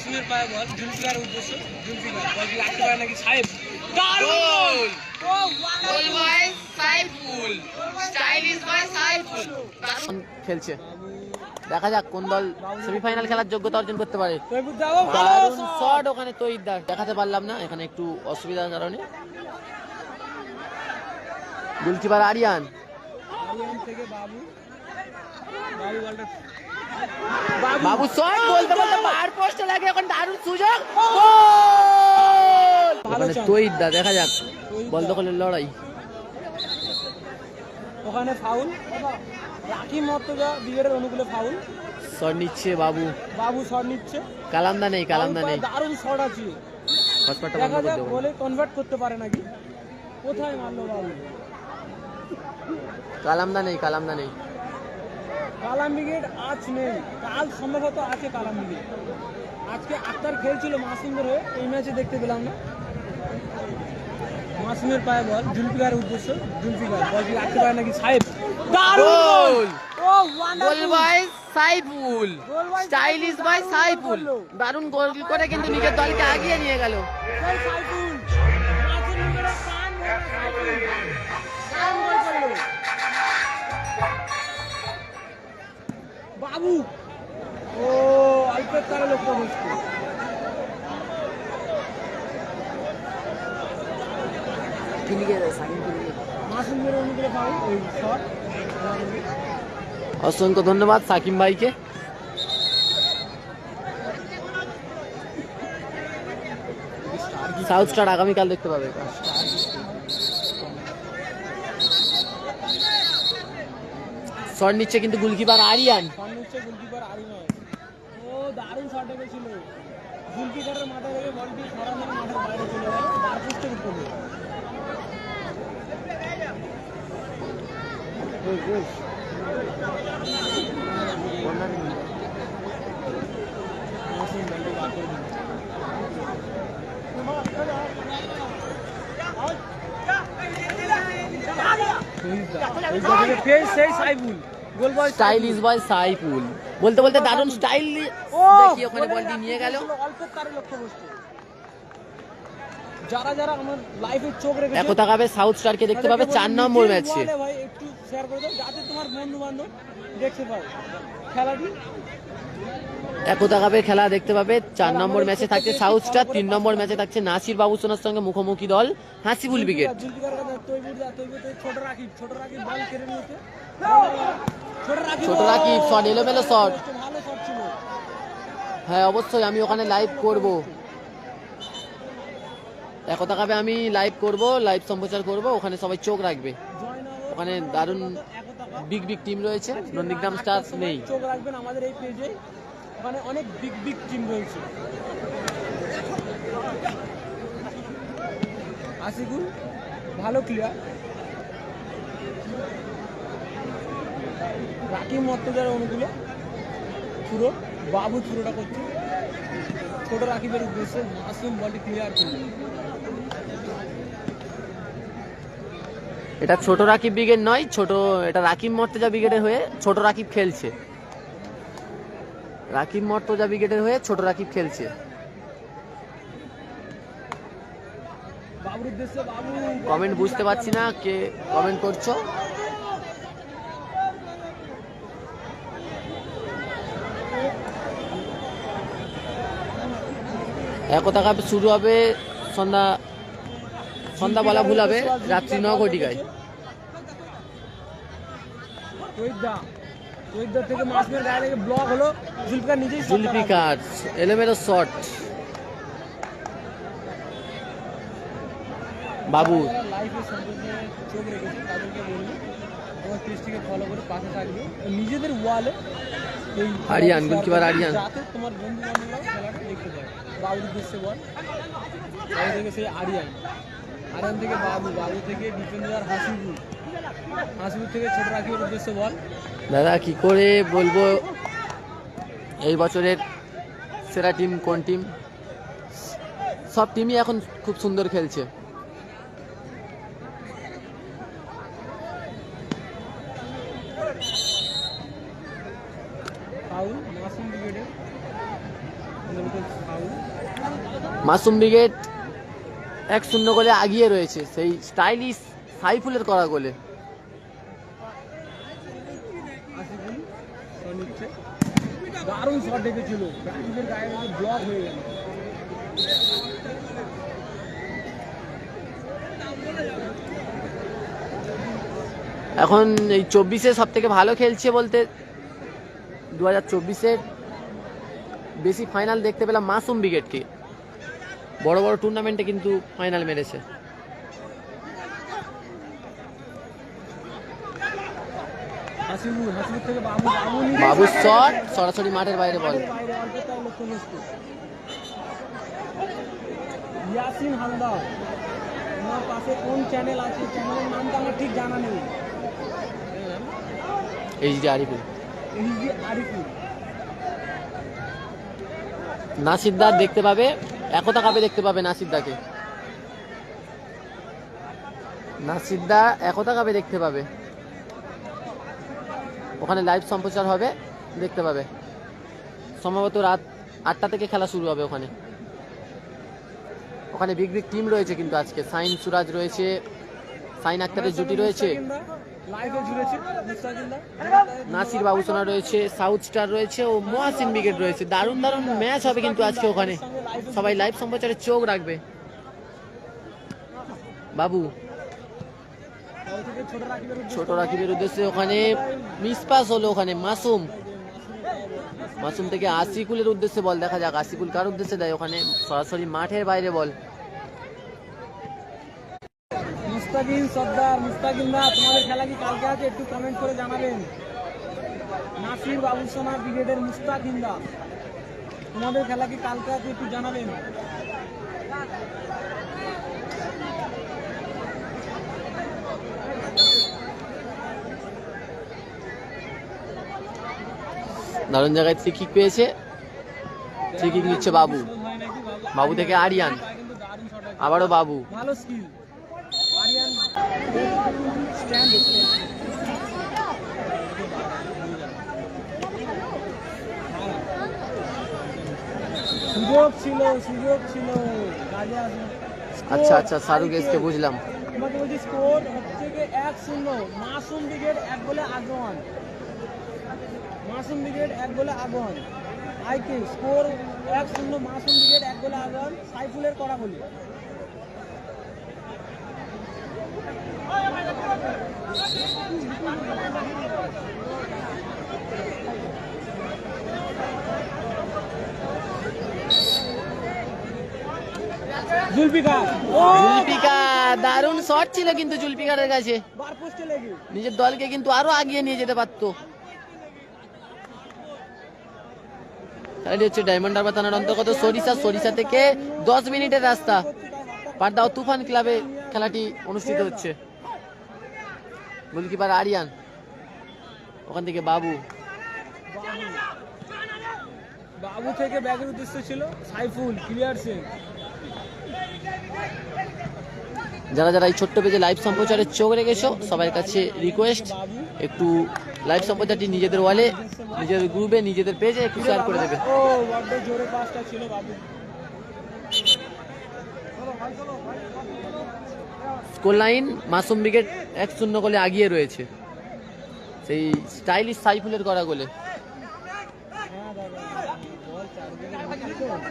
মাসুমের পায়ে বল জুলফিকার উদ্দেশ্য জুলফিকার বল কি লাগতে পারে নাকি সাহেব? Goal goal by Saiful stylish by Saiful খেলছে। দেখা যাক কোন দল সেমিফাইনাল খেলার যোগ্যতা অর্জন করতে পারে। দারুণ। শট ওখানে তৈদার দেখাতে পারলাম না এখানে একটু অসুবিধার কারণে। গোলকিপার আরিয়ান। থেকে বাবু। বাবু শট বলতে বলতে বার পোস্টে লাগে এখন দারুণ সুযোগ। গোল! ভালো ওখানে। তৈদা দেখা যাক। বল দখলের লড়াই। ওখানে ফাউল রাকি মর্তজা ব্রিগেডের অনুকূলে ফাউল শট নিচ্ছে বাবু। বাবু শট নিচ্ছে। কালামদা নেই কালামদা নেই। দারুণ শট আছে। হসপিটালটা বন্ধ দেখা করে যাক বলে কনভার্ট করতে পারে নাকি। কোথায় মারলো বাবু? কালামদা নেই কালামদা নেই। কালাম ব্রিগেড আজ নেই। কাল সম্ভবত আছে কালাম ব্রিগেড আজকে আক্তার খেলছিল মাসুমদের হয়ে এই ম্যাচে দেখতে পেলাম না। মাসুমের পায়ে বল জুলফিকার উদ্দেশ্য জুলফিকার। বল কি লাগতে পারে নাকি সাহেব? Goal! O goal by Saiful. Stylish by দারুণ সাইফুল। দারুণ গোল! করে কিন্তু নিজের দলকে আগিয়ে নিয়ে গেল। সাইফুল। বাবু। ও অল্পের তারা শট অসংখ্য ধন্যবাদ সাকিম ভাইকে। সাউথ স্টার আগামীকাল দেখতে পাবে। শট নিচ্ছে কিন্তু গোলকিপার আরিয়ান সামনে হচ্ছে গোলকিপার আরি নয় ও দারুণ শট ছিল গোলকিপারের মাথায় রেখে বলটি সরাসরি মাঠের বাইরে চলে গেল বার পোস্টের উপরে মাসুম বলটি বার করে দিল। এই জায়গায় পেয়ে সেই Saiful goal boy stylish boy Saiful. বলতে বলতে দারুণ স্টাইল দেখি ওখানে বলটি নিয়ে গেল। অল্প তারে লক্ষ্য বস্তু। যারা যারা আমার লাইফে চোখ রেখেছে একতা কাপে সাউথ স্টারকে দেখতে পাবে চার নম্বর ম্যাচে ভাই একটু শেয়ার করে দাও যাতে তোমার বন্ধু বান্ধব দেখতে পায় খেলাটি একতা কাপের খেলা দেখতে পাবে। চার নম্বর ম্যাচে থাকছে সাউথ স্টার তিন নম্বর ম্যাচে থাকছে নাসির বাবু সোনার সঙ্গে মুখোমুখি দল, হাসিবুল তো ছোট রাখি শট এলোমেলো শট হ্যাঁ অবশ্যই, আমি ওখানে লাইভ করব। একতা কাপে আমি লাইভ করব লাইভ সম্প্রচার করব, ওখানে সবাই চোখ রাখবে। ওখানে দারুণ বিগ বিগ টিম রয়েছে, নন্দীগ্রাম স্টার্স নেই। চোখ রাখবেন আমাদের এই পেজে ওখানে অনেক বিগ বিগ টিম রয়েছে। আশিকুল, ভালো ক্লিয়ার রাকিব মর্তজার অনুকূলে। পুরো বাবু পুরোটা করছে। ছোট রাকিবের উদ্দেশ্যে মাসুম বলটি ক্লিয়ার করবে এটা ছোট রাকিব ব্রিগেড নয়, ছোট, এটা রাকিব মর্তজা ব্রিগেডের হয়ে ছোট রাকিব খেলছে। রাকিব মর্তজা ব্রিগেডের হয়ে ছোট রাকিব খেলছে। কমেন্ট বুঝতে পারছি না, কে কমেন্ট করছ? একতা কাপ শুরু হবে, সন্ধ্যা সন্ধ্যা বলা ভুল হবে, রাত্রি ন ঘটিকায়। রোহিতদা থেকে মাসুমের গায়ে থেকে ব্লক হলো। জুলফিকার নিজেই জুলফিকার এলোমেলো শট বাবু। লাইফের সম্পর্কে চোখ রেখেছে তাদেরকে বলব আমার পেজটিকে ফলো করে পাশে থাকবে। নিজেদের ওয়ালে এই আরিয়ান, goalkeeper আরিয়ান। তোমার বন্ধু বান্ধবরাও খেলাটা দেখতে পায়। বাবুর উদ্দেশ্যে বল। বাবু থেকে সেই আরিয়ান। আরিয়ান থেকে বাবু। বাবু থেকে ডিফেন্ডার হাসিবুল হাসিবুল থেকে ছোট রাকিবের উদ্দেশ্যে বল। দাদা, কি করে বলব? এই বছরের সেরা টিম কোন টিম? সব টিমই এখন খুব সুন্দর খেলছে। মাসুম ব্রিগেড এক শূন্য গোলে আগিয়ে রয়েছে। সেই স্টাইলিশ সাইফুলের করা গোলে আসিফুল শট নিচ্ছে দারুণ শট ডেকেছিল ব্যাটিংয়ের গায়ে ব্লক হয়ে গেল। এখন এই চব্বিশে সব থেকে ভালো খেলছে বলতে দু হাজার চব্বিশের বেশি ফাইনাল দেখতে পেলাম মাসুম ব্রিগেডকে বড় বড় টুর্নামেন্টে কিন্তু ফাইনাল মেরেছে হাসিবুল হাসিবুল থেকে বাবু শট সরাসরি মাঠের বাইরে বল। ইয়াসিন হালদার আমার পাশে কোন চ্যানেল আছে চ্যানেলের নামটা আমার ঠিক জানা নেই। এইচ ডি আরিফুল এই আরিফুল নাসিরদার দেখতে পাবে একতা কাপে দেখতে পাবে নাসিরদাকে নাসিরদা একতা কাপে দেখতে পাবে। ওখানে লাইভ সম্প্রচার হবে, দেখতে পাবে। সম্ভবত রাত আটটা থেকে খেলা শুরু হবে ওখানে। ওখানে বিগ বিগ টিম রয়েছে কিন্তু আজকে। সাইন সুরাজ রয়েছে, সাইন আক্তারের জুটি রয়েছে। নাসির বাবুসোনা রয়েছে সাউথ স্টার রয়েছে ও মোয়াসিন ব্রিগেড রয়েছে। দারুণ দারুণ ম্যাচ হবে কিন্তু আজকে ওখানে। সবাই লাইভ সম্প্রচারে চোখ রাখবে। বাবু ছোট রাকিবের উদ্দেশ্যে ওখানে মিসপাস হলো ওখানে, মাসুম। মাসুম থেকে আসিকুলের উদ্দেশ্যে বল, দেখা যাক আসিকুল কার উদ্দেশ্যে দেয় ওখানে। সরাসরি মাঠের বাইরে বল। মুস্তাকিম সর্দার মুস্তাকিন্দা তোমাদের খেলা কি কালকে আছে? একটু কমেন্ট করে জানাবেন। নাসির বাবুসোনা ব্রিগেডের মুস্তাকিন্দা তোমাদের খেলা কি কালকে আছে? একটু জানাবেন। দারুণ জায়গায় ফ্রি কিক পেয়েছে। ফ্রি কিক নিচ্ছে বাবু। বাবু থেকে আরিয়ান। আবারও বাবু। আচ্ছা আচ্ছা শাহরুখ এসকে বুঝলাম। তোমাকে বলছি স্কোর হচ্ছে এক শূন্য। মাসুম ব্রিগেড এক আগোয়ান মাসুম ব্রিগেড এক গোলে আগোয়ান আইকে স্কোর এক শূন্য মাসুম ব্রিগেড এক গোলে আগোয়ান সাইফুলের করা গোলে জুলপিকা দারুণ শট ছিল কিন্তু জুলপিকারের কাছে। নিজের দলকে কিন্তু আরও আগিয়ে নিয়ে যেতে পারতো। তাহলে হচ্ছে ডায়মন্ড হারবার থানার অন্তর্গত সরিষা। সরিষা থেকে দশ মিনিটের রাস্তা। পাটদাও তুফান ক্লাবে খেলাটি অনুষ্ঠিত হচ্ছে। গোলকিপার আরিয়ান, ওখান থেকে বাবু। বাবু থেকে ব্যাগের উদ্দেশ্য ছিল সাইফুল, ক্লিয়ার সিং যারা যারা এই ছোট্ট পেজে লাইভ সম্প্রচারে চোখ রেখেছো সবার কাছে রিকোয়েস্ট একটু লাইভ সম্প্রচারটি নিজেদের ওয়ালে নিজেদের গ্রুপে নিজেদের পেজে একটু শেয়ার করে দেবে। স্কোর লাইন মাসুম ব্রিগেড এক শূন্য গোলে আগিয়ে রয়েছে। সেই স্টাইলিশ সাইফুলের করা গোলে হ্যাঁ দাদা বল চার দিকে তো তারা মারাচ্ছে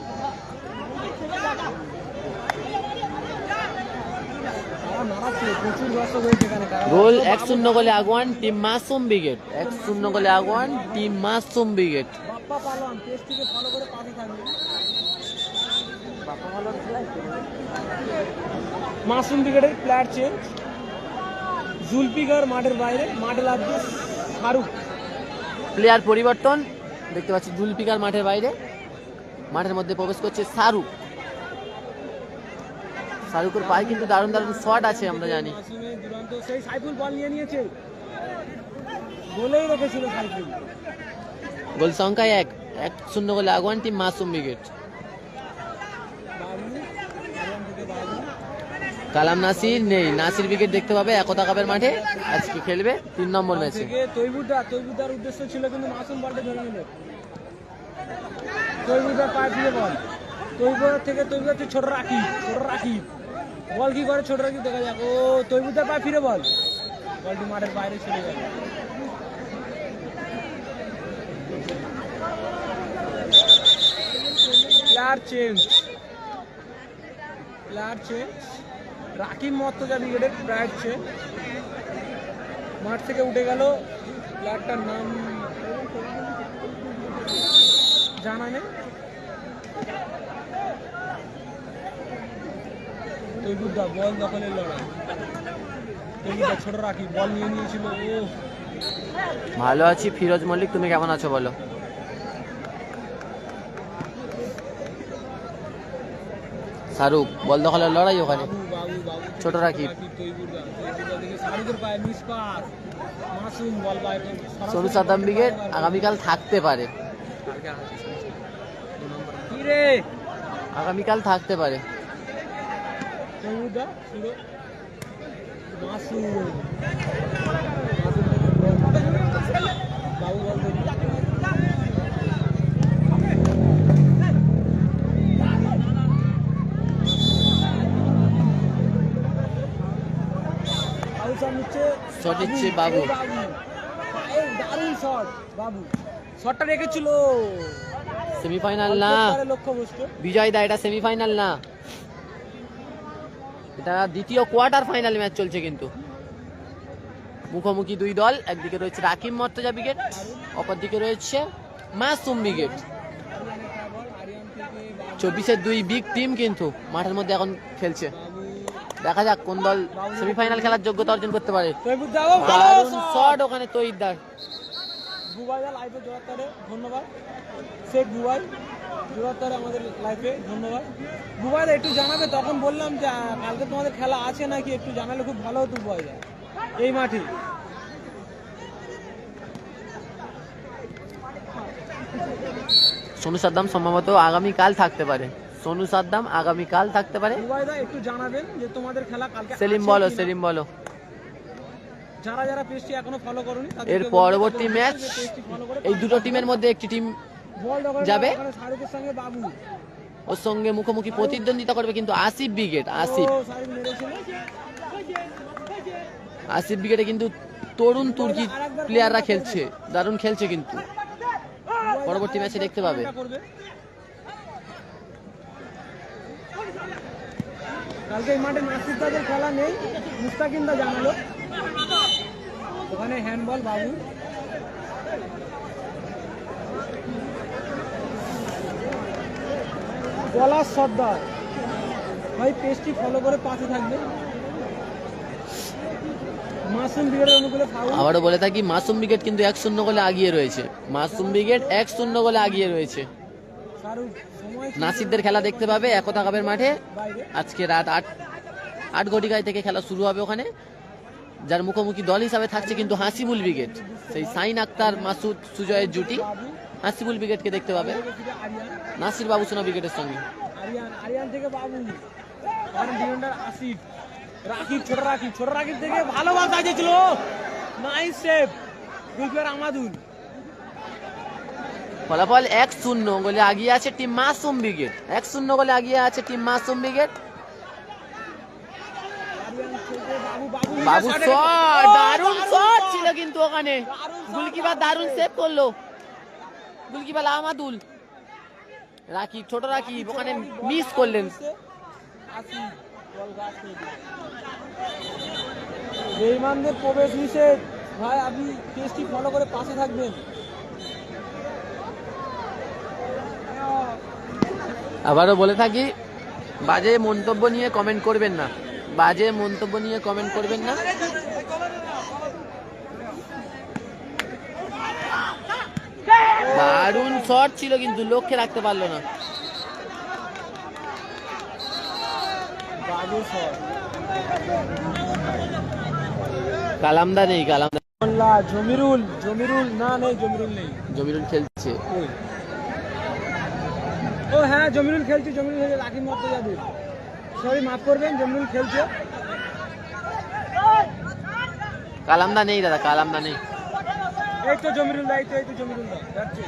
প্রচুর দর্শক হয়েছে এখানে তারা গোল এক শূন্য গোলে আগুয়ান টিম মাসুম ব্রিগেড এক শূন্য গোলে আগুয়ান টিম মাসুম থাকবে মাসুম ব্রিগেডের প্লেয়ার চেঞ্জ জুলপিকার মাঠের বাইরে মাঠে লাগবে শাহরুখ প্লেয়ার পরিবর্তন। দেখতে পাচ্ছি জুলপিকার মাঠের বাইরে। মাঠের মধ্যে প্রবেশ করছে শাহরুখ শাহরুখের পায়ে কিন্তু দারুণ দারুণ শট আছে আমরা জানি। দুরন্ত সেই সাইফুল বল নিয়ে নিয়েছে। গোলেই রেখেছিল সাইফুল। গোল সংখ্যায় এক এক শূন্য গোলে আগুয়ান টিম মাসুম বাবু কালাম নাসির নেই নাসির উইকেট দেখতে পাবে একতা কাপের মাঠে আজকে খেলবে তিন নম্বর ম্যাচে। থেকে তৈবুদ্দার তৈবুদ্দার উদ্দেশ্য ছিল কিন্তু মাসুম বলটা ধরে নিল। তৈবুদার পায়ে ফিরে বল। তৈবুদার থেকে তৈবুদার ছোট রাখি ছোট রাখি বল কি করে ছোট রাখি দেখা যাক? ও তৈবুদার পায়ে ফিরে বল। বলটি মাঠের বাইরে চলে গেল। Player change player change Rakib Mortaza ব্রিগেডের প্লেয়ার চেঞ্জ মাঠ থেকে উঠে গেল। প্লেয়ারটার নাম জানা নেই। তৈবুদ্দা বল দখলের লড়াই। তৈবুদ্দা ছোট রাখি বল নিয়ে নিয়েছিল ও ভালো আছি ফিরোজ মল্লিক তুমি কেমন আছো বলো? শাহরুখ বল দখলের লড়াই ওখানে। ছোট রাকিব। পায় সোনু সাদ্দাম ব্রিগেড আগামীকাল থাকতে পারে। আগামীকাল থাকতে পারে। তৈবুদ্দা ছিল মাসুম বাবু বল শট শট বাবু। দারুণ শট বাবু। শটটা রেখেছিল। সেমিফাইনাল না। বিজয় দা এটা সেমিফাইনাল না। এটা দ্বিতীয় কোয়ার্টার ফাইনাল ম্যাচ চলছে কিন্তু। মুখোমুখি দুই দল একদিকে রয়েছে রাকিব মর্তজা ব্রিগেড অপরদিকে রয়েছে মাসুম ব্রিগেড চব্বিশের দুই বিগ টিম কিন্তু মাঠের মধ্যে এখন খেলছে। দেখা যাক কোন দল সেমিফাইনাল খেলার যোগ্যতা অর্জন করতে পারে। শট ওখানে তৈদার বুবাইদা লাইভে জোরাত্তারে ধন্যবাদ। শেখ বুবাই জোরাত্তারে আমাদের লাইফে ধন্যবাদ। বুবাইদা একটু জানাবে? তখন বললাম যে কালকে তোমাদের খেলা আছে নাকি? একটু জানালে খুব ভালো হতো বুবাইদা এই মাঠে। সোনু সাদ্দাম সম্ভবত আগামীকাল থাকতে পারে। সোনু সাদ্দাম আগামীকাল থাকতে পারে। একটু জানাবেন যে তোমাদের খেলা কালকে সেলিম বলো সেলিম বলো। যারা যারা পেজটি এখনও ফলো করনি এর পরবর্তী ম্যাচ এই দুটো টিমের মধ্যে একটি টিম যাবে। শাহরুখের সঙ্গে বাবু ওর সঙ্গে মুখোমুখি প্রতিদ্বন্দ্বিতা করবে কিন্তু আসিফ ব্রিগেড আসিফ। আসিফ ব্রিগেডে কিন্তু তরুণ তুর্কি প্লেয়াররা খেলছে দারুণ খেলছে কিন্তু। পরবর্তী ম্যাচে দেখতে পাবে। কালকে এই মাঠে নাসির খেলা নেই মুস্তাকিন্দা জানালো। ওখানে হ্যান্ডবল বাবু। পলাশ সর্দার। ভাই পেজটি ফলো করে পাশে থাকবে। মাসুম বিগের অনুকূলে আবারও বলে থাকি মাসুম ব্রিগেড কিন্তু এক শূন্য গোলে আগিয়ে রয়েছে। মাসুম ব্রিগেড এক শূন্য গোলে আগিয়ে রয়েছে। নাসিরদের খেলা দেখতে পাবে একতা কাপের মাঠে। আজকে রাত আট আট ঘটিকায় থেকে খেলা শুরু হবে ওখানে। যার মুখোমুখি দল হিসাবে থাকছে কিন্তু হাসিবুল ব্রিগেড। সেই সাইন আক্তার মাসুদ সুজয়ের জুটি। হাসিবুল ব্রিগেডকে দেখতে পাবে নাসির ব্রিগেডের সঙ্গে। আরিয়ান আরিয়ান থেকে বাবু। আর ডিফেন্ডার আসিফ। রাকিব ছোট রাকিব ছোট রাকিব থেকে ভালো বল সাজিয়েছিল নাইস সেভ গুলফিয়ার আমাদুল। ফলাফল এক শূন্য গোলে আগিয়ে আছে টিম মাসুম ব্রিগেড। এক শূন্য গোলে আগিয়ে আছে টিম মাসুম ব্রিগেড আরিয়ান থেকে বাবু শট দারুণ শট ছিল কিন্তু ওখানে। গুলকিপার দারুণ সেভ করল। গুলকিপার আমাদুল রাকিব ছোট রাকিব ওখানে মিস করলেন। বেঈমানদের প্রবেশ নিষেধ। ভাই আপনি পেজটি ফলো করে পাশে থাকবেন। আবারও বলে থাকি বাজে মন্তব্য নিয়ে কমেন্ট করবেন না। বাজে মন্তব্য নিয়ে কমেন্ট করবেন না? দারুণ শট ছিল কিন্তু লক্ষ্যে রাখতে পারল না। কালামদা নেই কালামদা জমিরুল জমিরুল না নেই জমিরুল নেই। জমিরুল খেলছে। ও হ্যাঁ জমিরুল খেলছে জমিরুল খেলছে রাকিব মর্তজাদি সরি মাফ করবেন জমিরুল খেলছে। কালামদা নেই দাদা কালামদা নেই। এই তো জমিরুল দা এই তো এই তো জমিরুল দা যাচ্ছে।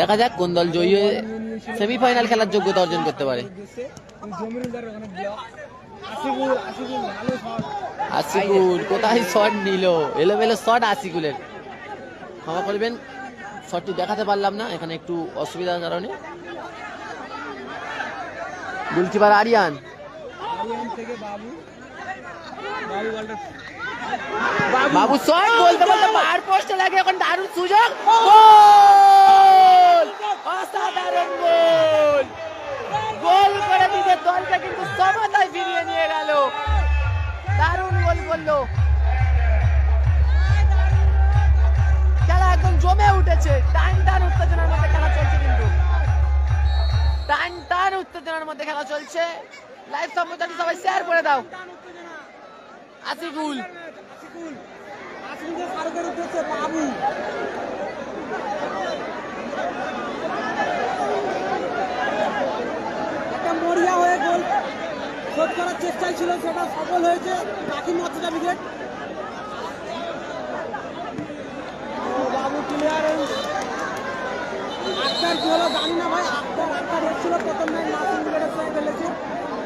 দেখা যাক কোন দল জয়ী হয়ে সেমিফাইনাল খেলার যোগ্যতা অর্জন করতে পারে। আশিকুল, কোথায় শট নিল? এলোমেলো শট আশিকুলের। ক্ষমা করবেন শটটি দেখাতে পারলাম না, এখানে একটু অসুবিধার কারণে। গোলকিপার আরিয়ান। বাবু শট বলতে বলতে বার পোস্টে লাগে, এখন দারুণ সুযোগ। গোল! অসাধারণ গোল। গোল করে নিজের দলকে কিন্তু সমতায় ফিরিয়ে নিয়ে গেল। দারুণ গোল করল। খেলা একদম জমে উঠেছে। টান টান উত্তেজনার মধ্যে খেলা চলছে কিন্তু। টান টান উত্তেজনার মধ্যে খেলা চলছে। লাইভ সম্প্রচারটি সবাই শেয়ার করে দাও। আসিকুল আশিকুল। আশিকুলকে ফারুকের উদ্দেশ্যে বাবু একটা মরিয়া হয়ে গোল শোধ করার চেষ্টাই ছিল সেটা সফল হয়েছে বাকি মর্যাদা উইকেট বাবু ক্লিয়ারেন্স আক্তার কি হলো জানি না ভাই আক্তার আক্তার এসেছিল প্রথম ম্যাচ নাসিম উইকেটের সঙ্গে খেলেছে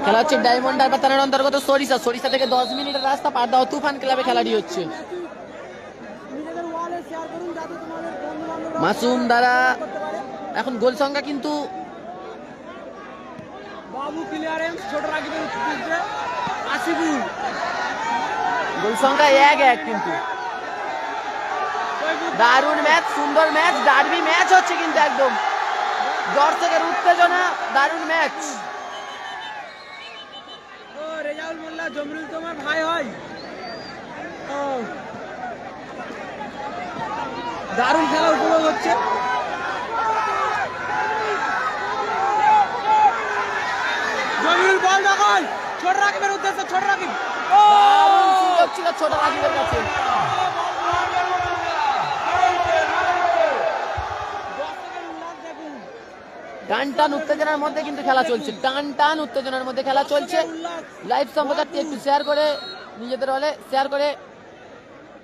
খেলা হচ্ছে ডায়মন্ড হারবাতানের অন্তর্গত সরিষা। সরিষা থেকে দশ মিনিটের রাস্তা পার দাও তুফান ক্লাবে খেলাটি হচ্ছে। মাসুম দ্বারা এখন গোল সংখ্যা কিন্তু বাবু ক্লিয়ারেন্স ছোট রাকিবের উদ্দেশ্যে আশিকুল গোল সংখ্যা এক এক কিন্তু দারুণ ম্যাচ সুন্দর ম্যাচ ডার্বি ম্যাচ হচ্ছে কিন্তু একদম দর্শকের উত্তেজনা দারুণ ম্যাচ ও রেজাউল মোল্লা জমরুল তোমার ভাই হয় ও দারুণ খেলা উপভোগ হচ্ছে জমিরুল বল দখল ছোট রাকিবের উদ্দেশ্যে ছোট রাকিব। ও! সুযোগ ছিল ছোট রাকিবের কাছে। টান টান উত্তেজনার মধ্যে কিন্তু খেলা চলছে। টান টান উত্তেজনার মধ্যে খেলা চলছে। লাইভ সম্প্রচারটি একটু শেয়ার করে নিজেদের হলে শেয়ার করে।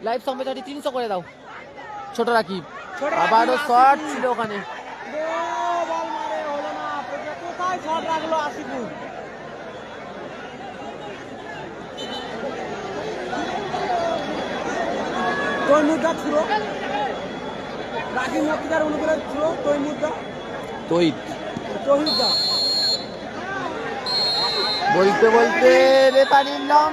লাইভ সম্প্রচারটি তিনশো করে দাও। ছোট রাকিব। আবারও আশিকুল। ছিল ওখানে। কোথায়? শট রাখল তৈমুদ্দা থ্রো রাকিব মক্কিদার তৈ থ্রো তৈমুদ্দা তৈত। তহিদা বলতে বলতে রেফারির লং